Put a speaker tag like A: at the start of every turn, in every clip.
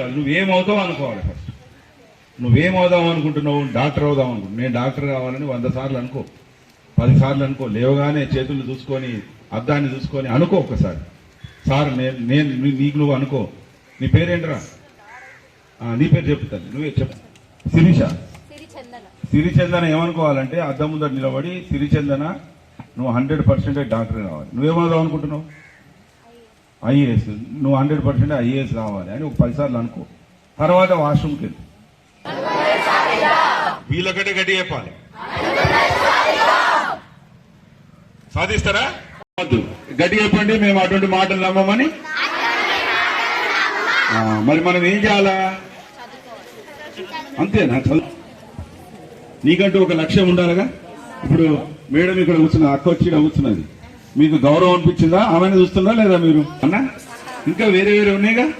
A: కాదు నువ్వేమవుతావు అనుకోవాలి ఫస్ట్ నువ్వేమవుదాం అనుకుంటున్నావు డాక్టర్ అవుదాం అనుకుంటున్నావు నేను డాక్టర్ కావాలని వంద సార్లు అనుకో. పది సార్లు అనుకో లేవగానే చేతులు చూసుకొని అద్దాన్ని చూసుకొని అనుకో ఒక్కసారి. సార్ నేను నేను నీకు నువ్వు అనుకో. నీ పేరేంట్రా? నీ పేరు చెప్తాను నువ్వే చెప్పు. శిరీష.
B: సిరి చందన
A: సిరిచందన ఏమనుకోవాలంటే అద్దం ముందర నిలబడి సిరిచందన నువ్వు హండ్రెడ్ పర్సెంట్ డాక్టర్ కావాలి. నువ్వేమవుదాం అనుకుంటున్నావు? ఐఏఎస్. నువ్వు హండ్రెడ్ పర్సెంట్ ఐఏఎస్ కావాలి అని ఒక పదిసార్లు అనుకో. తర్వాత వాష్రూమ్కి వెళ్ళి. వీళ్ళకంటే గట్టి చెప్పాలి. సాధిస్తారా. గట్టి చెప్పండి మేము అటువంటి మాటలు నమ్మమని. ఆ, మరి మనం ఏం చేయాలా? అంతేనా? చదువు. నీకంటూ ఒక లక్ష్యం ఉండాలిగా? ఇప్పుడు మేడం ఇక్కడ కూర్చున్న అక్క వచ్చి కూర్చున్నది. మీకు గౌరవం అనిపించిందా? ఆమెను చూస్తుందా లేదా మీరు? అన్నా? ఇంకా వేరే వేరే ఉన్నాయిగా?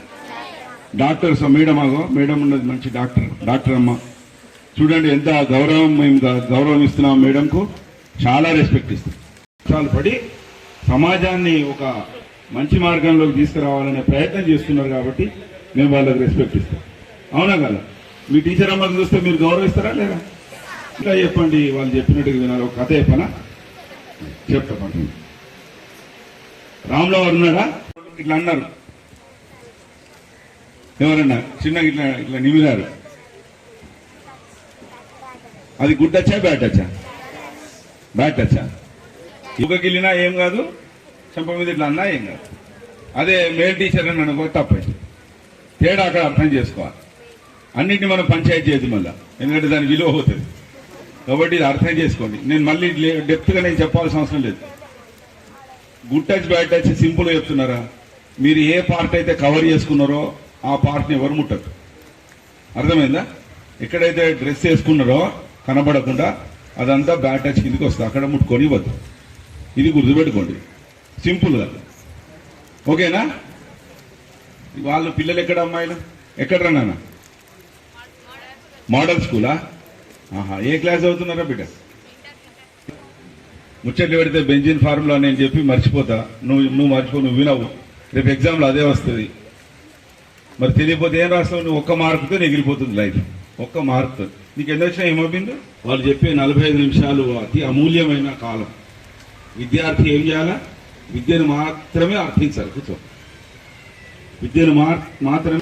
A: డాక్టర్స్ మేడం ఆగో. మేడం ఉన్నది మంచి డాక్టర్. డాక్టర్ అమ్మ. చూడండి ఎంత గౌరవం మేము గౌరవం ఇస్తున్నాం మేడంకు. చాలా రెస్పెక్ట్ ఇస్తాం. చాలా పడి సమాజాన్ని ఒక మంచి మార్గంలోకి తీసుకురావాలనే ప్రయత్నం చేస్తున్నారు కాబట్టి మేము వాళ్ళకి రెస్పెక్ట్ ఇస్తాం. అవునా కదా? మీ టీచర్ అమ్మకి చూస్తే మీరు గౌరవిస్తారా లేదా? ఇలా చెప్పండి వాళ్ళు చెప్పినట్టుగా వినాలి. ఒక కథ చెప్పనా? చెప్తా రాములో వారు ఉన్నారా ఇట్లా అన్నారు. ఎవరన్నా? చిన్నగా ఇట్లా ఇట్లా నిమిరారు. అది గుడ్ టచ్చా బ్యాడ్ టచ్చా బ్యాడ్ టచ్చా వెళ్ళినా ఏం కాదు చెంప మీద ఇట్లా అన్నా ఏం కాదు. అదే మేల్ టీచర్ అని అనుకో తప్పైంది తేడా అక్కడ అర్థం చేసుకోవాలి. అన్నింటినీ మనం పంచాయతీ చేయదు మళ్ళీ. ఎందుకంటే దాని విలువ అవుతుంది కాబట్టి ఇది అర్థం చేసుకోండి. నేను మళ్ళీ డెప్త్గా నేను చెప్పాల్సిన అవసరం లేదు. Good touch bad touch simple చెప్తున్నారా? మీరు ఏ పార్ట్ అయితే కవర్ చేసుకున్నారో ఆ పార్ట్ని ఎవరు ముట్టరు. అర్థమైందా? ఎక్కడైతే డ్రెస్ వేసుకున్నారో కనబడకుండా అదంతా బ్యాడ్ టచ్ కిందకి వస్తుంది. అక్కడ ముట్టుకొని ఇవ్వద్దు. ఇది గుర్తుపెట్టుకోండి. సింపుల్గా ఓకేనా? వాళ్ళు పిల్లలు ఎక్కడ అమ్మాయిలు? ఎక్కడ నాన్న? మోడల్ స్కూలా ఆహా ఏ క్లాస్ అవుతున్నారా బిడ్డ? ముచ్చట్లు పెడితే బెంజిన్ ఫార్ములా నేను చెప్పి మర్చిపోతా. నువ్వు నువ్వు మర్చిపో నువ్వు వినవు. రేపు ఎగ్జామ్లో అదే వస్తుంది. మరి తెలియకపోతే ఏం రాస్తావు? నువ్వు ఒక్క మార్కుతో ఎగిరిపోతుంది లైఫ్. ఒక్క మార్కుతో. నీకు ఎన్ని వచ్చినా ఏమవుతుంది వాళ్ళు చెప్పే నలభై ఐదు నిమిషాలు అతి అమూల్యమైన కాలం. విద్యార్థి ఏం చేయాలా? విద్యను మాత్రమే అర్థించాలి. కూర్చో. విద్యను మాత్రమే